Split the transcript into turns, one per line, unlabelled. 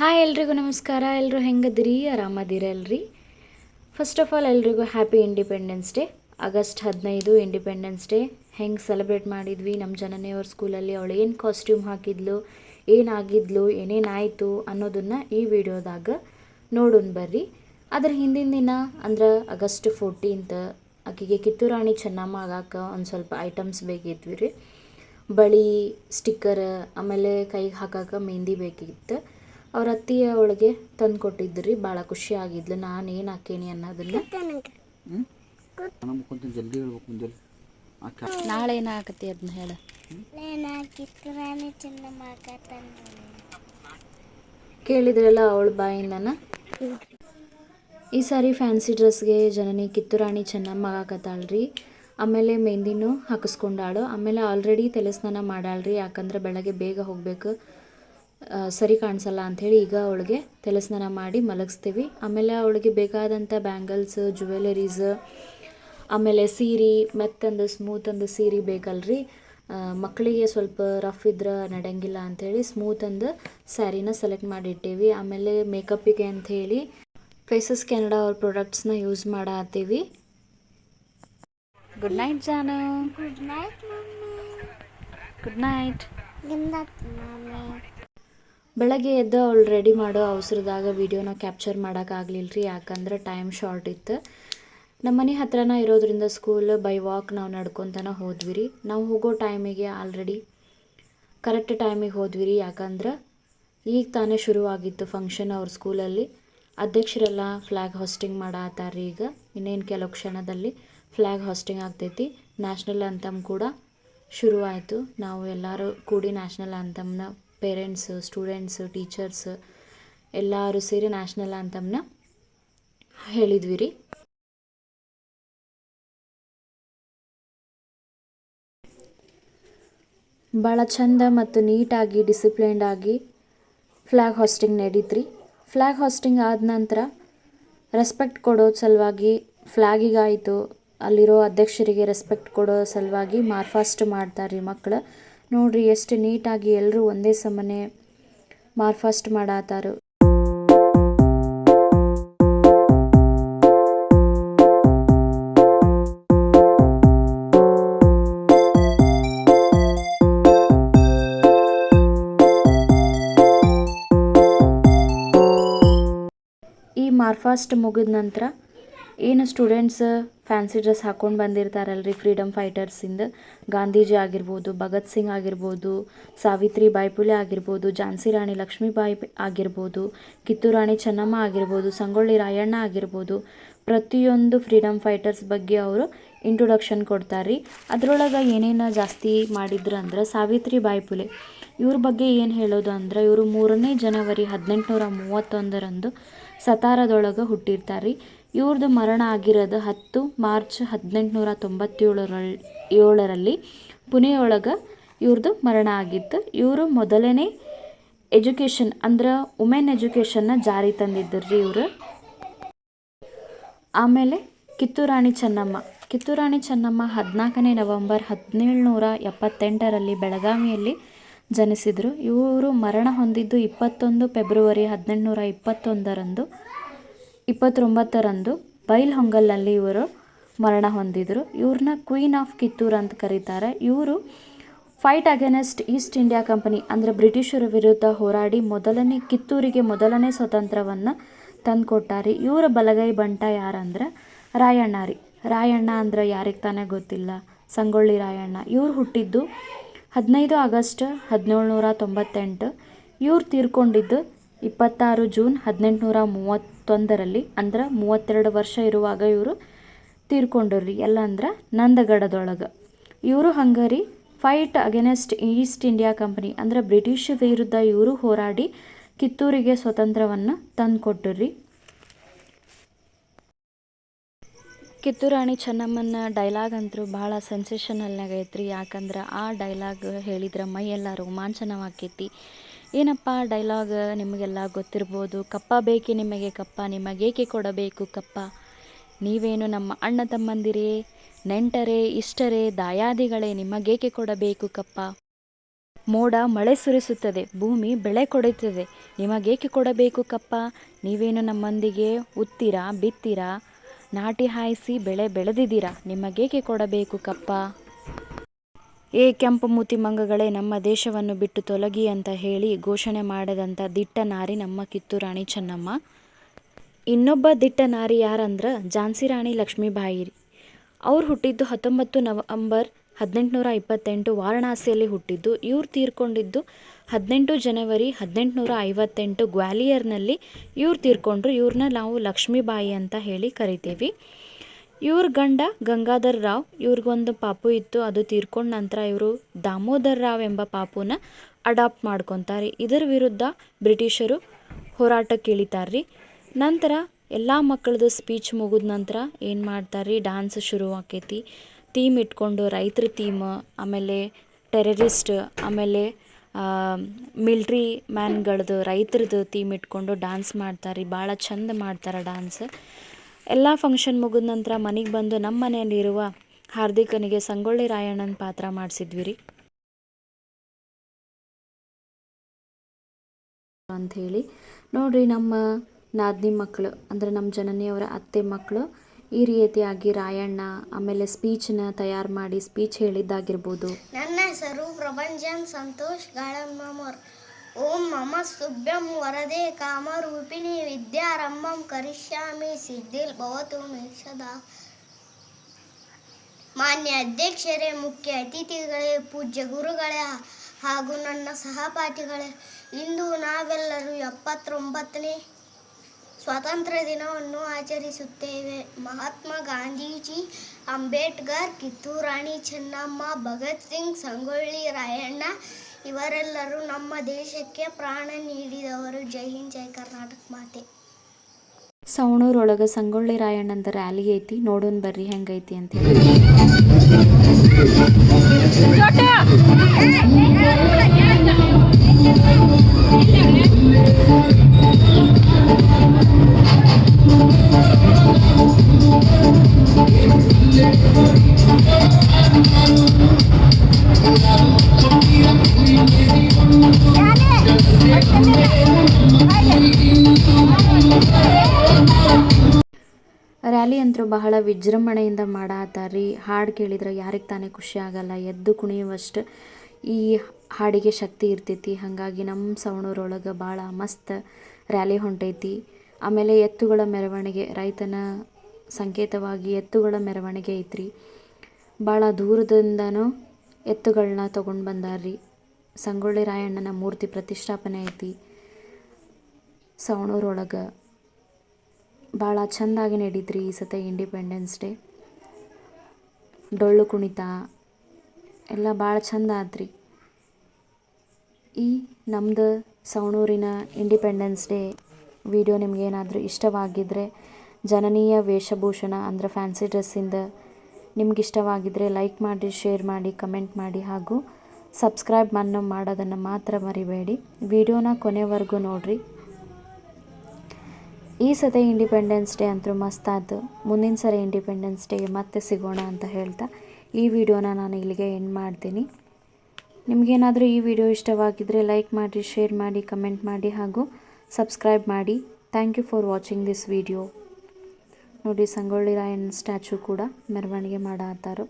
Hi ಎಲ್ರಿಗೂ ನಮಸ್ಕಾರ. ಎಲ್ಲರೂ ಹೆಂಗದಿರಿ? ಆರಾಮದಿರಲ್ರಿ ಫಸ್ಟ್ ಆಫ್ ಆಲ್ ಎಲ್ರಿಗೂ ಹ್ಯಾಪಿ ಇಂಡಿಪೆಂಡೆನ್ಸ್ ಡೇ ಆಗಸ್ಟ್ ಹದಿನೈದು ಇಂಡಿಪೆಂಡೆನ್ಸ್ ಡೇ ಹೆಂಗೆ ಸೆಲೆಬ್ರೇಟ್ ಮಾಡಿದ್ವಿ? ನಮ್ಮ ಜನನೆಯವ್ರ ಸ್ಕೂಲಲ್ಲಿ ಅವಳು ಏನು ಕಾಸ್ಟ್ಯೂಮ್ ಹಾಕಿದ್ಲು? ಏನಾಗಿದ್ಲು ಏನೇನಾಯಿತು ಅನ್ನೋದನ್ನು ಈ ವಿಡಿಯೋದಾಗ ನೋಡೋಣ ಬರ್ರಿ. ಅದ್ರ ಹಿಂದಿನ ದಿನ, ಅಂದ್ರೆ ಆಗಸ್ಟ್ ಫೋರ್ಟೀನ್ತ್ ಆಕೆಗೆ ಕಿತ್ತೂರಾಣಿ ಚೆನ್ನಮ್ಮ ಆಗಾಕ ಒಂದು ಸ್ವಲ್ಪ ಐಟಮ್ಸ್ ಬೇಕಿದ್ವಿ ರೀ ಬಳಿ ಸ್ಟಿಕ್ಕರ್ ಆಮೇಲೆ ಕೈಗೆ ಹಾಕಕ್ಕೆ ಮೆಹಂದಿ ಬೇಕಿತ್ತು. ಅವ್ರ ಅತ್ತಿಯ ಅವಳಿಗೆ ತಂದು ಕೊಟ್ಟಿದ್ರಿ ಭಾಳ ಖುಷಿ ಆಗಿದ್ಲು. ನಾನು ಏನು ಹಾಕೇನಿ ಅನ್ನೋದನ್ನ. ನಾಳೆ ಏನಾಗತ್ತೆ ಅದನ್ನ ಹೇಳ.
ಕಿತ್ತೂರಾಣಿ ಚೆನ್ನಮ್ಮ ತಂದು
ಕೇಳಿದ್ರಲ್ಲ ಅವಳ ಬಾಯಿಂದನ? ಈ ಸಾರಿ ಫ್ಯಾನ್ಸಿ ಡ್ರೆಸ್ಗೆ ಜನನಿ ಕಿತ್ತೂರಾಣಿ ಚೆನ್ನಮ್ಮ ಆಗಾಕತ್ತಾಳ್ರಿ ಆಮೇಲೆ ಮೆಹಂದಿನೂ ಹಾಕಿಸ್ಕೊಂಡಾಳು. ಆಮೇಲೆ ಆಲ್ರೆಡಿ ತಲೆ ಸ್ನಾನ ಮಾಡಾಳ್ರಿ. ಯಾಕಂದ್ರೆ ಬೆಳಗ್ಗೆ ಬೇಗ ಹೋಗ್ಬೇಕು. ಸರಿ ಕಾಣಿಸಲ್ಲ ಅಂಥೇಳಿ ಈಗ ಅವಳಿಗೆ ತಲೆ ಸ್ನಾನ ಮಾಡಿ ಮಲಗಿಸ್ತೀವಿ. ಆಮೇಲೆ ಅವಳಿಗೆ ಬೇಕಾದಂಥ ಬ್ಯಾಂಗಲ್ಸ್ ಜುವೆಲರೀಸ್ ಆಮೇಲೆ ಸೀರೆ ಮೆತ್ತಂದು ಸ್ಮೂತ್ ಅಂದು ಸೀರೆ ಬೇಕಲ್ರಿ. ಮಕ್ಕಳಿಗೆ ಸ್ವಲ್ಪ ರಫ್ ಇದ್ರೆ ನಡೆಯಂಗಿಲ್ಲ ಅಂಥೇಳಿ ಸ್ಮೂತಂದು ಸ್ಯಾರಿನ ಸೆಲೆಕ್ಟ್ ಮಾಡಿಟ್ಟೇವಿ. ಆಮೇಲೆ ಮೇಕಪ್ಪಿಗೆ ಅಂಥೇಳಿ ಫೇಸಸ್ ಕೆನಡಾ ಅವ್ರ ಪ್ರಾಡಕ್ಟ್ಸ್ನ ಯೂಸ್ ಮಾಡತ್ತೀವಿ ಗುಡ್ ನೈಟ್ ಜಾನು
good night
good night
good night
ಬೆಳಗ್ಗೆ ಎದ್ದು ಅವಳು ರೆಡಿ ಮಾಡೋ ಅವಸರದಾಗ ವೀಡಿಯೋನ ಕ್ಯಾಪ್ಚರ್ ಮಾಡೋಕ್ಕಾಗಲಿಲ್ಲ ರೀ ಯಾಕಂದ್ರೆ ಟೈಮ್ ಶಾರ್ಟ್ ಇತ್ತು. ನಮ್ಮ ಮನೆ ಹತ್ರನ ಇರೋದ್ರಿಂದ ಸ್ಕೂಲ್ ಬೈ ವಾಕ್ ನಾವು ನಡ್ಕೊತಾನೆ ಹೋದ್ವಿ ರೀ ನಾವು ಹೋಗೋ ಟೈಮಿಗೆ ಆಲ್ರೆಡಿ ಕರೆಕ್ಟ್ ಟೈಮಿಗೆ ಹೋದ್ವಿ ರೀ ಯಾಕಂದ್ರೆ ಈಗ ತಾನೇ ಶುರುವಾಗಿತ್ತು ಫಂಕ್ಷನ್ ಅವ್ರ ಸ್ಕೂಲಲ್ಲಿ ಅಧ್ಯಕ್ಷರೆಲ್ಲ ಫ್ಲ್ಯಾಗ್ ಹಾಸ್ಟಿಂಗ್ ಮಾಡತ್ತಾರ್ರಿ ಈಗ. ಇನ್ನೇನು ಕೆಲವು ಕ್ಷಣದಲ್ಲಿ ಫ್ಲ್ಯಾಗ್ ಹಾಸ್ಟಿಂಗ್ ಆಗ್ತೈತಿ. ನ್ಯಾಷನಲ್ ಅಂತಮ್ ಕೂಡ ಶುರುವಾಯಿತು. ನಾವು ಎಲ್ಲರೂ ಕೂಡಿ ನ್ಯಾಷನಲ್ ಅಂತಮ್ನ ಪೇರೆಂಟ್ಸ್ ಸ್ಟೂಡೆಂಟ್ಸ್ ಟೀಚರ್ಸ್ ಎಲ್ಲರೂ ಸೇರಿ ನ್ಯಾಷನಲ್ ಆ್ಯಂಥಮ್ನ ಹೇಳಿದ್ವಿ ರೀ ಭಾಳ ಚಂದ ಮತ್ತು ನೀಟಾಗಿ ಡಿಸಿಪ್ಲೈನ್ಡ್ ಆಗಿ ಫ್ಲ್ಯಾಗ್ ಹಾಸ್ಟಿಂಗ್ ನಡೀತ್ರಿ. ಫ್ಲ್ಯಾಗ್ ಹಾಸ್ಟಿಂಗ್ ಆದ ನಂತರ ರೆಸ್ಪೆಕ್ಟ್ ಕೊಡೋ ಸಲುವಾಗಿ ಫ್ಲ್ಯಾಗಿಗಾಯಿತು ಅಲ್ಲಿರೋ ಅಧ್ಯಕ್ಷರಿಗೆ ರೆಸ್ಪೆಕ್ಟ್ ಕೊಡೋ ಸಲುವಾಗಿ ಮಾರ್ಫಾಸ್ಟ್ ಮಾಡ್ತಾರೆ ಮಕ್ಕಳು ನೋಡ್ರಿ ಎಷ್ಟು ನೀಟಾಗಿ ಎಲ್ಲರೂ ಒಂದೇ ಸಮನೆ ಮಾರ್ಫಾಸ್ಟ್ ಮಾಡತ್ತಾರು ಈ ಮಾರ್ಫಾಸ್ಟ್ ಮುಗಿದ ನಂತರ ಏನು ಸ್ಟೂಡೆಂಟ್ಸ್ ಫ್ಯಾನ್ಸಿ ಡ್ರೆಸ್ ಹಾಕ್ಕೊಂಡು ಬಂದಿರ್ತಾರಲ್ರಿ ಫ್ರೀಡಮ್ ಫೈಟರ್ಸಿಂದ ಗಾಂಧೀಜಿ ಆಗಿರ್ಬೋದು, ಭಗತ್ ಸಿಂಗ್ ಆಗಿರ್ಬೋದು, ಸಾವಿತ್ರಿ ಬಾಯ್ಪುಲೆ ಆಗಿರ್ಬೋದು, ಝಾನ್ಸಿ ರಾಣಿ ಲಕ್ಷ್ಮೀಬಾಯಿ ಆಗಿರ್ಬೋದು, ಕಿತ್ತೂರು ರಾಣಿ ಚೆನ್ನಮ್ಮ ಆಗಿರ್ಬೋದು, ಸಂಗೊಳ್ಳಿ ರಾಯಣ್ಣ ಆಗಿರ್ಬೋದು, ಪ್ರತಿಯೊಂದು ಫ್ರೀಡಮ್ ಫೈಟರ್ಸ್ ಬಗ್ಗೆ ಅವರು ಇಂಟ್ರೊಡಕ್ಷನ್ ಕೊಡ್ತಾರೆ ಅದರೊಳಗೆ ಏನೇನು ಜಾಸ್ತಿ ಮಾಡಿದ್ರು ಅಂದ್ರೆ ಸಾವಿತ್ರಿ ಬಾಯ್ಪುಲೆ ಇವ್ರ ಬಗ್ಗೆ ಏನು ಹೇಳೋದು ಅಂದ್ರೆ ಇವರು ಮೂರನೇ ಜನವರಿ ಹದಿನೆಂಟುನೂರ ಮೂವತ್ತೊಂದರಂದು ಸತಾರದೊಳಗೆ ಹುಟ್ಟಿರ್ತಾರೆ ಇವ್ರದ್ದು ಮರಣ ಆಗಿರೋದು ಹತ್ತು ಮಾರ್ಚ್ ಹದಿನೆಂಟುನೂರ ತೊಂಬತ್ತೇಳರಲ್ಲಿ ಏಳರಲ್ಲಿ ಪುಣೆಯೊಳಗೆ ಇವ್ರದ್ದು ಮರಣ ಆಗಿತ್ತು. ಇವರು ಮೊದಲನೇ ಎಜುಕೇಷನ್ ಅಂದ್ರೆ ವುಮೆನ್ ಎಜುಕೇಷನ್ನ ಜಾರಿ ತಂದಿದ್ದರು ರೀ ಇವರು. ಆಮೇಲೆ ಕಿತ್ತೂರಾಣಿ ಚೆನ್ನಮ್ಮ. ಕಿತ್ತೂರಾಣಿ ಚೆನ್ನಮ್ಮ ಹದಿನಾಲ್ಕನೇ ನವೆಂಬರ್ ಹದಿನೇಳುನೂರ ಎಪ್ಪತ್ತೆಂಟರಲ್ಲಿ ಬೆಳಗಾವಿಯಲ್ಲಿ ಜನಿಸಿದರು. ಇವರು ಮರಣ ಹೊಂದಿದ್ದು ಇಪ್ಪತ್ತೊಂದು ಫೆಬ್ರವರಿ ಹದಿನೆಂಟುನೂರ ಇಪ್ಪತ್ತೊಂದರಂದು. ಇಪ್ಪತ್ತೊಂಬತ್ತರಂದು ಬೈಲ್ಹೊಂಗಲ್ನಲ್ಲಿ ಇವರು ಮರಣ ಹೊಂದಿದರು. ಇವ್ರನ್ನ ಕ್ವೀನ್ ಆಫ್ ಕಿತ್ತೂರು ಅಂತ ಕರೀತಾರೆ. ಇವರು fight against East India company, ಅಂದರೆ ಬ್ರಿಟಿಷರ ವಿರುದ್ಧ ಹೋರಾಡಿ ಮೊದಲನೇ, ಕಿತ್ತೂರಿಗೆ ಮೊದಲನೇ ಸ್ವತಂತ್ರವನ್ನು ತಂದುಕೊಟ್ಟಾರಿ. ಇವರ ಬಲಗೈ ಬಂಟ ಯಾರಂದ್ರೆ ರೀ ರಾಯಣ್ಣ ಅಂದ್ರೆ ಯಾರಿಗೆ ತಾನೇ ಗೊತ್ತಿಲ್ಲ. ಸಂಗೊಳ್ಳಿ ರಾಯಣ್ಣ. ಇವ್ರು ಹುಟ್ಟಿದ್ದು ಹದಿನೈದು ಆಗಸ್ಟ್ ಹದಿನೇಳು ನೂರ ತೊಂಬತ್ತೆಂಟು. ಇವ್ರು ತೀರ್ಕೊಂಡಿದ್ದು ಇಪ್ಪತ್ತಾರು ಜೂನ್ ಹದಿನೆಂಟುನೂರ ಮೂವತ್ತೊಂದರಲ್ಲಿ, ಅಂದ್ರೆ ಮೂವತ್ತೆರಡು ವರ್ಷ ಇರುವಾಗ ಇವರು ತೀರ್ಕೊಂಡ್ರಿ ಎಲ್ಲ ಅಂದ್ರೆ ನಂದಗಡದೊಳಗೆ. ಇವರು Hungary fight against East India company ಅಂದ್ರೆ ಬ್ರಿಟಿಷ್ ವಿರುದ್ಧ ಇವರು ಹೋರಾಡಿ ಕಿತ್ತೂರಿಗೆ ಸ್ವತಂತ್ರವನ್ನು ತಂದುಕೊಟ್ಟರು ಕಿತ್ತೂರಾಣಿ ಚೆನ್ನಮ್ಮನ ಡೈಲಾಗ್ ಅಂತೂ ಭಾಳ ಸೆನ್ಸೇಷನಲ್ನಾಗೈತ್ರಿ ಯಾಕಂದ್ರೆ ಆ ಡೈಲಾಗ್ ಹೇಳಿದ್ರೆ ಮೈಯೆಲ್ಲ ರೋಮಾಂಚನವಾಕೈತಿ ಏನಪ್ಪ ಡೈಲಾಗ್ ನಿಮಗೆಲ್ಲ ಗೊತ್ತಿರ್ಬೋದು. ಕಪ್ಪ ಬೇಕೆ ನಿಮಗೆ ಕಪ್ಪ ನಿಮಗೇಕೆ ಕೊಡಬೇಕು ಕಪ್ಪ? ನೀವೇನು ನಮ್ಮ ಅಣ್ಣ ತಮ್ಮಂದಿರೇ, ನೆಂಟರೇ, ಇಷ್ಟರೇ, ದಾಯಾದಿಗಳೇ ನಿಮಗೇಕೆ ಕೊಡಬೇಕು ಕಪ್ಪ? ಮೋಡ ಮಳೆ ಸುರಿಸುತ್ತದೆ, ಭೂಮಿ ಬೆಳೆ ಕೊಡುತ್ತದೆ, ನಿಮಗೇಕೆ ಕೊಡಬೇಕು ಕಪ್ಪ? ನೀವೇನು ನಮ್ಮೊಂದಿಗೆ ಉತ್ತೀರಾ, ಬಿತ್ತೀರಾ? ನಾಟಿ ಹಾಯಿಸಿ ಬೆಳೆ ಬೆಳೆದಿದ್ದೀರಾ, ನಿಮಗೇಕೆ ಕೊಡಬೇಕು ಕಪ್ಪ? ಏ ಕೆಂಪು ಮೂತಿ ಮಂಗಗಳೇ, ನಮ್ಮ ದೇಶವನ್ನು ಬಿಟ್ಟು ತೊಲಗಿ ಅಂತ ಹೇಳಿ ಘೋಷಣೆ ಮಾಡದಂಥ ದಿಟ್ಟ ನಾರಿ ನಮ್ಮ ಕಿತ್ತೂರಾಣಿ ಚೆನ್ನಮ್ಮ. ಇನ್ನೊಬ್ಬ ದಿಟ್ಟ ನಾರಿ ಯಾರಂದ್ರೆ ಝಾನ್ಸಿ ರಾಣಿ ಲಕ್ಷ್ಮೀಬಾಯಿ. ಅವ್ರು ಹುಟ್ಟಿದ್ದು ಹತ್ತೊಂಬತ್ತು ನವಂಬರ್ ಹದಿನೆಂಟುನೂರ ಇಪ್ಪತ್ತೆಂಟು ವಾರಣಾಸಿಯಲ್ಲಿ ಹುಟ್ಟಿದ್ದು. ಇವ್ರು ತೀರ್ಕೊಂಡಿದ್ದು ಹದಿನೆಂಟು ಜನವರಿ ಹದಿನೆಂಟುನೂರ ಐವತ್ತೆಂಟು ಗ್ವಾಲಿಯರ್ನಲ್ಲಿ ಇವ್ರು ತೀರ್ಕೊಂಡ್ರು. ಇವ್ರನ್ನ ನಾವು ಲಕ್ಷ್ಮೀಬಾಯಿ ಅಂತ ಹೇಳಿ ಕರಿತೀವಿ. ಇವ್ರ ಗಂಡ ಗಂಗಾಧರ್ ರಾವ್ ಇವ್ರಿಗೊಂದು ಪಾಪು ಇತ್ತು, ಅದು ತೀರ್ಕೊಂಡ ನಂತರ ಇವರು ದಾಮೋದರ್ ರಾವ್ ಎಂಬ ಪಾಪುನ ಅಡಾಪ್ಟ್ ಮಾಡ್ಕೊತಾರೆ. ಇದರ ವಿರುದ್ಧ ಬ್ರಿಟಿಷರು ಹೋರಾಟಕ್ಕೆ ಇಳಿತಾರ್ರಿ ನಂತರ ಎಲ್ಲ ಮಕ್ಕಳದು ಸ್ಪೀಚ್ ಮುಗಿದ ನಂತರ ಏನು ಮಾಡ್ತಾರೆ ಡಾನ್ಸ್ ಶುರು ಆಕೈತಿ. ಥೀಮ್ ಇಟ್ಕೊಂಡು ರೈತರ ಥೀಮ್ ಆಮೇಲೆ ಟೆರರಿಸ್ಟ್ ಆಮೇಲೆ ಮಿಲ್ಟ್ರಿ ಮ್ಯಾನ್ಗಳದ್ದು ರೈತರದ್ದು ಥೀಮ್ ಇಟ್ಕೊಂಡು ಡ್ಯಾನ್ಸ್ ಮಾಡ್ತಾರೆ ಭಾಳ ಚಂದ ಮಾಡ್ತಾರೆ ಡಾನ್ಸ್ ಎಲ್ಲ ಫಂಕ್ಷನ್ ಮುಗಿದ ನಂತರ ಮನೆಗೆ ಬಂದು ನಮ್ಮ ಮನೆಯಲ್ಲಿರುವ ಹಾರ್ದಿಕನಿಗೆ ಸಂಗೊಳ್ಳಿ ರಾಯಣ್ಣನ ಪಾತ್ರ ಮಾಡಿಸಿದ್ವಿ ರೀ ಅಂಥೇಳಿ ನೋಡ್ರಿ ನಮ್ಮ ನಾದಿನಿ ಮಕ್ಕಳು ಅಂದರೆ ನಮ್ಮ ಜನನಿಯವರ ಅತ್ತೆ ಮಕ್ಕಳು ಈ ರೀತಿಯಾಗಿ ರಾಯಣ್ಣ ಆಮೇಲೆ ಸ್ಪೀಚನ್ನ ತಯಾರು ಮಾಡಿ ಸ್ಪೀಚ್ ಹೇಳಿದ್ದಾಗಿರ್ಬೋದು.
ನನ್ನ ಹೆಸರು ಪ್ರಭಂಜನ್ ಸಂತೋಷ್ ಗಾಳಮ್ಮಮೋರ್ ಓಂ ಮಮ ಸುಭ್ಯಂ ವರದೆ ಕಾಮರೂಪಿಣಿ ವಿದ್ಯಾರಂಭಂ ಕರಿಷ್ಯಾಮಿ ಸಿದ್ಧಿಲ್ ಭವತು ಮೇಷದ ಮಾನ್ಯ ಅಧ್ಯಕ್ಷರೇ, ಮುಖ್ಯ ಅತಿಥಿಗಳೇ, ಪೂಜ್ಯ ಗುರುಗಳೇ ಹಾಗೂ ನನ್ನ ಸಹಪಾಠಿಗಳೇ, ಇಂದು ನಾವೆಲ್ಲರೂ ಎಪ್ಪತ್ತೊಂಬತ್ತನೇ ಸ್ವಾತಂತ್ರ್ಯ ದಿನವನ್ನು ಆಚರಿಸುತ್ತೇವೆ. ಮಹಾತ್ಮ ಗಾಂಧೀಜಿ, ಅಂಬೇಡ್ಕರ್ ಕಿತ್ತೂರಾಣಿ ಚೆನ್ನಮ್ಮ, ಭಗತ್ ಸಿಂಗ್, ಸಂಗೊಳ್ಳಿ ರಾಯಣ್ಣ ಇವರೆಲ್ಲರೂ ನಮ್ಮ ದೇಶಕ್ಕೆ ಪ್ರಾಣ ನೀಡಿದವರು ಜೈ ಹಿಂದ್ ಜೈ ಕರ್ನಾಟಕ ಮಾತೆ
ಸವಣೂರೊಳಗೆ ಸಂಗೊಳ್ಳಿ ರಾಯಣ್ಣಂದ ರ್ಯಾಲಿ ಐತಿ ನೋಡೋಣ ಬರ್ರಿ ಹೆಂಗೈತಿ ಅಂತ ಹೇಳಿ ರ್ಯಾಲಿ ಅಂತೂ ಬಹಳ ವಿಜೃಂಭಣೆಯಿಂದ ಮಾಡಾತಾರಿ ಹಾಡು ಕೇಳಿದ್ರೆ ಯಾರಿಗೆ ತಾನೇ ಖುಷಿ ಆಗಲ್ಲ. ಎದ್ದು ಕುಣಿಯುವಷ್ಟು ಈ ಹಾಡಿಗೆ ಶಕ್ತಿ ಇರ್ತೈತಿ. ಹಾಗಾಗಿ ನಮ್ಮ ಸವಣೂರೊಳಗೆ ಭಾಳ ಮಸ್ತ್ ರ್ಯಾಲಿ ಹೊಂಟೈತಿ. ಆಮೇಲೆ ಎತ್ತುಗಳ ಮೆರವಣಿಗೆ ರೈತನ ಸಂಕೇತವಾಗಿ ಎತ್ತುಗಳ ಮೆರವಣಿಗೆ ಐತ್ರಿ. ಭಾಳ ದೂರದಿಂದನೂ ಎತ್ತುಗಳನ್ನ ತೊಗೊಂಡು ಬಂದಾರ್ರಿ. ಸಂಗೊಳ್ಳಿ ರಾಯಣ್ಣನ ಮೂರ್ತಿ ಪ್ರತಿಷ್ಠಾಪನೆ ಐತಿ. ಸವಣೂರೊಳಗೆ ಭಾಳ ಚೆಂದಾಗಿ ನಡೀತ್ರಿ ಈ ಸತ ಇಂಡಿಪೆಂಡೆನ್ಸ್ ಡೇ ಡೊಳ್ಳು ಕುಣಿತ, ಎಲ್ಲ ಭಾಳ ಚಂದ ಆತ್ರಿ. ಈ ನಮ್ಮದು ಸವಣೂರಿನ ಇಂಡಿಪೆಂಡೆನ್ಸ್ ಡೇ ವಿಡಿಯೋ ನಿಮಗೇನಾದರೂ ಇಷ್ಟವಾಗಿದ್ದರೆ ಜನನೀಯ ವೇಷಭೂಷಣ ಅಂದರೆ ಫ್ಯಾನ್ಸಿ ಡ್ರೆಸ್ಸಿಂದ ನಿಮ್ಗೆ ಇಷ್ಟವಾಗಿದ್ದರೆ ಲೈಕ್ ಮಾಡಿ ಶೇರ್ ಮಾಡಿ ಕಮೆಂಟ್ ಮಾಡಿ ಹಾಗೂ ಸಬ್ಸ್ಕ್ರೈಬ್ ಮನ್ನೋ ಮಾಡೋದನ್ನು ಮಾತ್ರ ಮರಿಬೇಡಿ. ವಿಡಿಯೋನ ಕೊನೆವರೆಗೂ ನೋಡಿರಿ. ಈ ಸತೆ ಇಂಡಿಪೆಂಡೆನ್ಸ್ ಡೇ ಅಂತೂ ಮಸ್ತ್ ಆಯ್ತು ಮುಂದಿನ ಸರಿ ಇಂಡಿಪೆಂಡೆನ್ಸ್ ಡೇಗೆ ಮತ್ತೆ ಸಿಗೋಣ ಅಂತ ಹೇಳ್ತಾ ಈ ವಿಡಿಯೋನ ನಾನು ಇಲ್ಲಿಗೆ ಎಂಡ್ ಮಾಡ್ತೀನಿ. ನಿಮಗೇನಾದರೂ ಈ ವಿಡಿಯೋ ಇಷ್ಟವಾಗಿದ್ದರೆ ಲೈಕ್ ಮಾಡಿ ಶೇರ್ ಮಾಡಿ ಕಮೆಂಟ್ ಮಾಡಿ ಹಾಗೂ ಸಬ್ಸ್ಕ್ರೈಬ್ ಮಾಡಿ. Thank you for watching this video ನೋಡಿ ಸಂಗೊಳ್ಳಿ ರಾಯನ್ ಸ್ಟ್ಯಾಚು ಕೂಡ ಮೆರವಣಿಗೆ ಮಾಡತ್ತಾರೋ